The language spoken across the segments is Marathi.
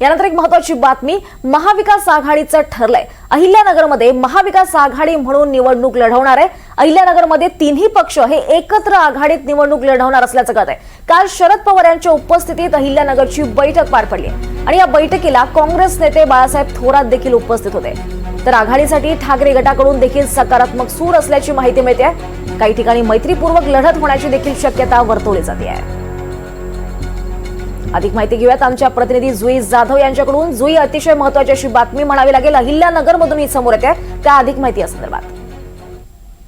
यानंतर एक महत्वाची बातमी महाविकास आघाडीचं ठरलंय. अहिल्यानगरमध्ये महाविकास आघाडी म्हणून निवडणूक लढवणार आहे. अहिल्यानगरमध्ये तिन्ही पक्ष हे एकत्र आघाडीत निवडणूक लढवणार असल्याचं कळत आहे काल शरद पवार यांच्या उपस्थितीत अहिल्यानगरची बैठक पार पडली. आणि या बैठकीला काँग्रेस नेते बाळासाहेब थोरात देखील उपस्थित होते. तर आघाडीसाठी ठाकरे गटाकडून देखील सकारात्मक सूर असल्याची माहिती मिळते काही ठिकाणी मैत्रीपूर्वक लढत होण्याची देखील शक्यता वर्तवली जाते आहे. अधिक माहिती घेऊयात. आमच्या प्रतिनिधी जुई जाधव यांच्याकडून. जुई अतिशय महत्वाची अशी बातमी म्हणावी लागेल. अहिल्यानगर मधून ही समोर येते. त्या अधिक माहिती या संदर्भात.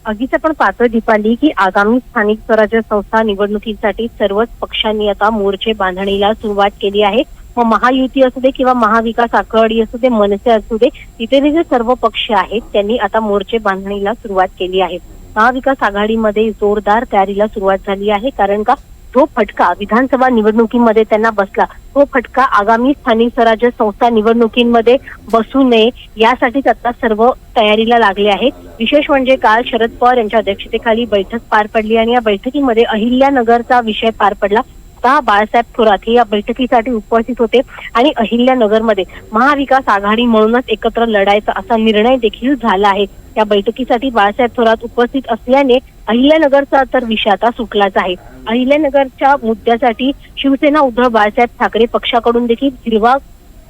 आगीच आपण पातळ दिपाली की आगामी स्थानिक स्वराज्य संस्था निवडणुकीसाठी सर्वच पक्षांनी आता मोर्चे बांधणीला सुरुवात केली आहे. मग महायुती असू दे किंवा महाविकास आघाडी असू दे मनसे असू दे तिथे जे सर्व पक्ष आहेत त्यांनी आता मोर्चे बांधणीला सुरुवात केली आहे. महाविकास आघाडीमध्ये जोरदार तयारीला सुरुवात झाली आहे. कारण का? जो फटका विधानसभा निवडणुकीमध्ये त्यांना बसला तो फटका आगामी स्थानिक स्वराज्य संस्था निवडणुकीमध्ये बसू नये यासाठीच आता सर्व तयारीला लागले आहेत. विशेष म्हणजे काल शरद पवार यांच्या अध्यक्षतेखाली बैठक पार पडली आणि या बैठकीमध्ये अहिल्यानगरचा विषय पार पडला. बाळासाहेब थोरात हे या बैठकीसाठी उपस्थित होते आणि अहिल्यानगरमध्ये महाविकास आघाडी म्हणूनच एकत्र लढायचा असा निर्णय देखील झाला आहे. या बैठकीसाठी बाळासाहेब थोरात उपस्थित असल्याने अहिल्यानगरचा तर विषाता सुटलाच आहे. अहिल्यानगरच्या मुद्द्यासाठी शिवसेना उद्धव बाळासाहेब ठाकरे पक्षाकडून देखील हिरवा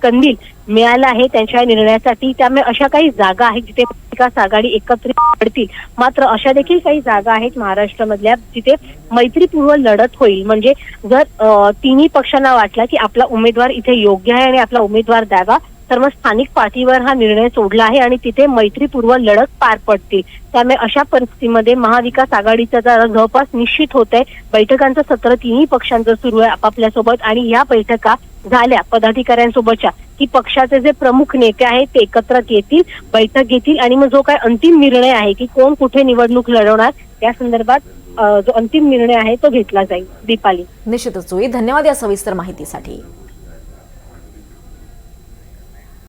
कंदील मिळाला आहे. त्यांच्या निर्णयासाठी त्यामुळे अशा काही जागा आहेत जिथे विकास आघाडी एकत्रित पडतील. मात्र अशा देखील काही जागा आहेत महाराष्ट्रामधल्या जिथे मैत्रीपूर्व लढत होईल. म्हणजे जर तिन्ही पक्षांना वाटला की आपला उमेदवार इथे योग्य आहे आणि आपला उमेदवार द्यावा तर मग स्थानिक पातळीवर हा निर्णय सोडला आहे आणि तिथे मैत्रीपूर्व लढत पार पडतील. त्यामुळे अशा परिस्थितीमध्ये महाविकास आघाडीचा जवळपास निश्चित होत आहे बैठकांचं सत्र तिन्ही पक्षांचं सुरू आहे आपापल्या सोबत आणि या बैठका झाल्या पदाधिकाऱ्यांसोबतच्या. की पक्षाचे जे प्रमुख नेते आहेत ते एकत्र येतील बैठक घेतील आणि मग जो काय अंतिम निर्णय आहे की कोण कुठे निवडणूक लढवणार त्या संदर्भात जो अंतिम निर्णय आहे तो घेतला जाईल. दीपाली. निश्चितच धन्यवाद या सविस्तर माहितीसाठी.